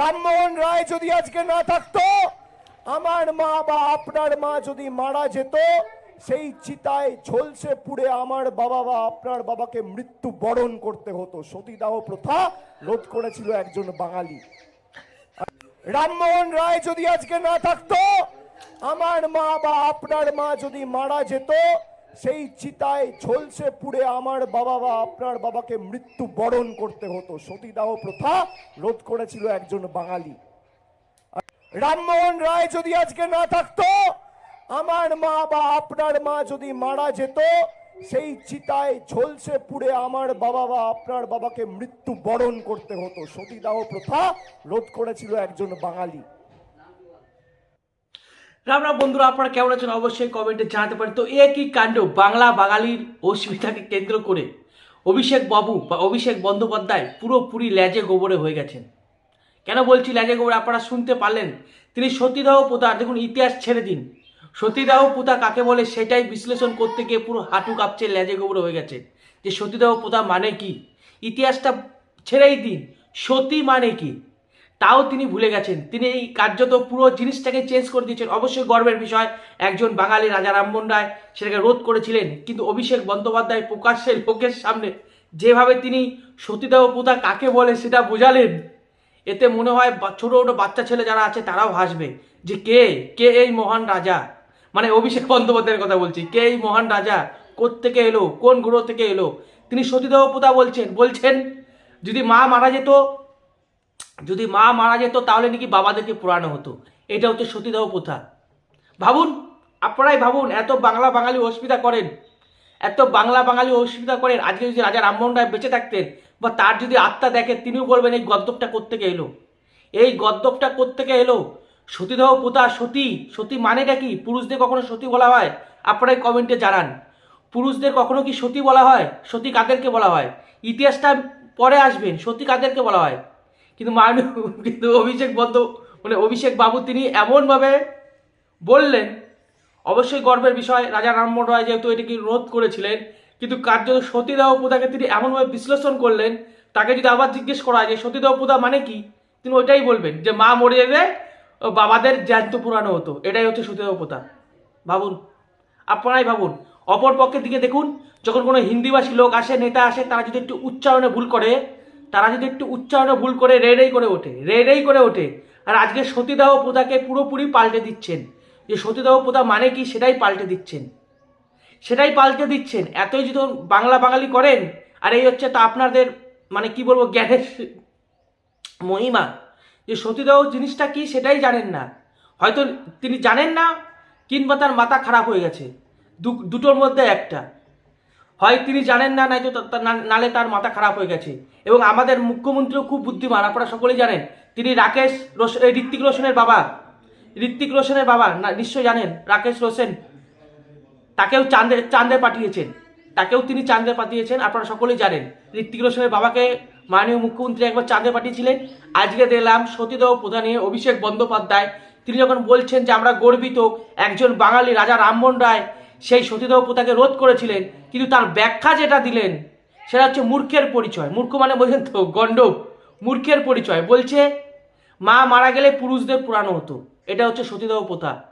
রামমোহন রায় যদি আজকে না থাকতো, আমার মা বা আপনার মা যদি মারা যেত, সেই চিতায় ঝলসে পুড়ে আমার বাবা বা আপনার বাবাকে মৃত্যু বরণ করতে হতো। সতীদাহ প্রথা রোধ করেছিল একজন বাঙালি। রামমোহন রায় যদি আজকে না থাকতো, আমার মা বা আপনার মা যদি মারা যেত সেই চিতায় ঝলসে পুড়ে আমার বাবা বা আপনার বাবাকে মৃত্যু বরণ করতে হতো। সতীদাহ প্রথা রোধ করেছিল একজন বাঙালি। রামমোহন রায় যদি আজকে না থাকতো, আমার মা বা আপনার মা যদি মারা যেত, সেই চিতায় ঝলসে পুড়ে আমার বাবা বা আপনার বাবাকে মৃত্যু বরণ করতে হতো। সতীদাহ প্রথা রোধ করেছিল একজন বাঙালি। রাম রাম বন্ধুরা, আপনারা কেমন আছেন? অবশ্যই কমেন্টে জানাতে পারেন। তো এ কি কাণ্ড? বাংলা বাঙালির অসুবিধাকে কেন্দ্র করে অভিষেক বাবু বা অভিষেক বন্দ্যোপাধ্যায় পুরোপুরি ল্যাজে গোবরে হয়ে গেছেন। কেন বলছি ল্যাজে গোবরে? আপনারা শুনতে পারলেন। তিনি সতীদাহ প্রথা দেখুন, ইতিহাস ছেড়ে দিন। সতীদাহ প্রথা কাকে বলে সেটাই বিশ্লেষণ করতে গিয়ে পুরো হাঁটু কাঁপছে, ল্যাজে গোবরে হয়ে গেছে। যে সতীদাহ প্রথা মানে কি? ইতিহাসটা ছেড়েই দিন। সতী মানে কি? তাও তিনি ভুলে গেছেন। তিনি এই কার্যত পুরো জিনিসটাকে চেঞ্জ করে দিয়েছেন। অবশ্যই গর্বের বিষয়, একজন বাঙালি রাজা রামমোহন রায় সেটাকে রোধ করেছিলেন, কিন্তু অভিষেক বন্দ্যোপাধ্যায় প্রকাশ্যে লোকের সামনে যেভাবে তিনি সতীদাহ প্রথা কাকে বলে সেটা বোঝালেন, এতে মনে হয় ছোটো ছোট ছোট বাচ্চা ছেলে যারা আছে তারাও হাসবে যে কে কে এই মহান রাজা? মানে অভিষেক বন্দ্যোপাধ্যায়ের কথা বলছি, কে এই মহান রাজা? থেকে এলো? কোন গ্রহ থেকে এলো? তিনি সতীদাহ প্রথা বলছেন বলছেন, যদি মা মারা যেত যদি মা মারা যেত, তাহলে নাকি বাবাদেরকে পুরানো হতো। এটা হচ্ছে সতীদাহ প্রথা। ভাবুন, আপনারাই ভাবুন, এত বাংলা বাঙালি অসুবিধা করেন। এত বাংলা বাঙালি অসুবিধা করেন, আজকে যদি রাজা রামমোহন রায় বেঁচে থাকতেন, বা তার যদি আত্মা দেখে, তিনিও বলবেন, এই গদ্যপটা কোত্থেকে এলো? এই গদ্যপটা কোত্থেকে এলো? সতীদাহ প্রথা সতী সতী মানেটা কি? পুরুষদের কখনো সতী বলা হয়? আপনারাই কমেন্টে জানান। পুরুষদের কখনো কি সতী বলা হয়? সতী কাদেরকে বলা হয়? ইতিহাসটা পরে আসবেন, সতী কাদেরকে বলা হয়? কিন্তু মানুষ কিন্তু অভিষেক বন্দ মানে অভিষেক বাবু তিনি এমনভাবে বললেন, অবশ্যই গর্বের বিষয়, রাজা রামমোহন রায় যেহেতু এটিকে রোধ করেছিলেন, কিন্তু কার্যত সতীদাহ প্রথাকে তিনি এমনভাবে বিশ্লেষণ করলেন, তাকে যদি আবার জিজ্ঞেস করা যে সতীদাহ প্রথা মানে কি, তিনি ওইটাই বলবেন যে মা মরে যেতে বাবাদের জ্যান্ত পুরানো হতো, এটাই হচ্ছে সতীদাহ প্রথা। ভাবুন, আপনারাই ভাবুন অপর পক্ষের দিকে দেখুন, যখন কোনো হিন্দিভাষী লোক আসে, নেতা আসে, তারা যদি একটু উচ্চারণে ভুল করে তারা যদি একটু উচ্চারণে ভুল করে রে রেই করে ওঠে, রে রেই করে ওঠে, আর আজকে সতীদাহ প্রথাকে পুরোপুরি পাল্টে দিচ্ছেন। যে সতীদাহ প্রথা মানে কি সেটাই পাল্টে দিচ্ছেন। সেটাই পাল্টে দিচ্ছেন। এতই যদি বাংলা বাঙালি করেন, আর এই হচ্ছে তা আপনাদের মানে কি বলব, জ্ঞানের মহিমা। যে সতীদাহ জিনিসটা কি সেটাই জানেন না। হয়তো তিনি জানেন না, কিংবা তার মাথা খারাপ হয়ে গেছে। দুটোর মধ্যে একটা। হয় তিনি জানেন না নয়তো নালে তার মাথা খারাপ হয়ে গেছে। এবং আমাদের মুখ্যমন্ত্রীও খুব বুদ্ধিমান, আপনারা সকলেই জানেন। তিনি রাকেশ রোশ ঋত্বিক রোশনের বাবা। ঋত্বিক রোশনের বাবা, না, নিশ্চয়ই জানেন, রাকেশ রোশন। তাকেও চাঁদে চাঁদে পাঠিয়েছেন। তাকেও তিনি চাঁদে পাঠিয়েছেন, আপনারা সকলেই জানেন। ঋত্বিক রোশনের বাবাকে মাননীয় মুখ্যমন্ত্রী একবার চাঁদে পাঠিয়েছিলেন। আজকে দেখলাম সতীদাহ প্রধানে অভিষেক বন্দ্যোপাধ্যায়। তিনি যখন বলছেন যে আমরা গর্বিত একজন বাঙালি রাজা রামমোহন রায় সেই সতীদাহ প্রথাকে রোধ করেছিলেন, কিন্তু তার ব্যাখ্যা যেটা দিলেন, সেটা হচ্ছে মূর্খের পরিচয়। মূর্খ মানে বোঝেন তো গণ্ডব মূর্খের পরিচয়। বলছে, মা মারা গেলে পুরুষদের পুরানো হতো। এটা হচ্ছে সতীদাহ প্রথা।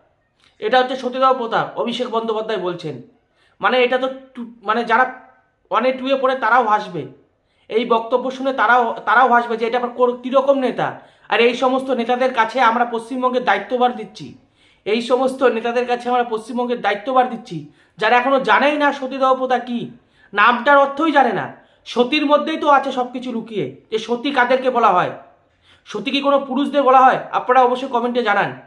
এটা হচ্ছে সতীদাহ প্রথা, অভিষেক বন্দ্যোপাধ্যায় বলছেন। মানে এটা তো মানে যারা অনেক টুয়ে পড়ে তারাও হাসবে। এই বক্তব্য শুনে তারাও তারাও হাসবে যে এটা আবার কোর- কীরকম নেতা। আর এই সমস্ত নেতাদের কাছে আমরা পশ্চিমবঙ্গের দায়িত্বভার দিচ্ছি। এই সমস্ত নেতাদের কাছে আমরা পশ্চিমবঙ্গের দায়িত্বভার দিচ্ছি। যারা এখনও জানেই না সতীদাহ প্রথা কী, নামটার অর্থই জানে না। সতীর মধ্যেই তো আছে সব কিছু লুকিয়ে। যে সতী কাদেরকে বলা হয়? সতী কি কোনো পুরুষদের বলা হয়? আপনারা অবশ্যই কমেন্টে জানান।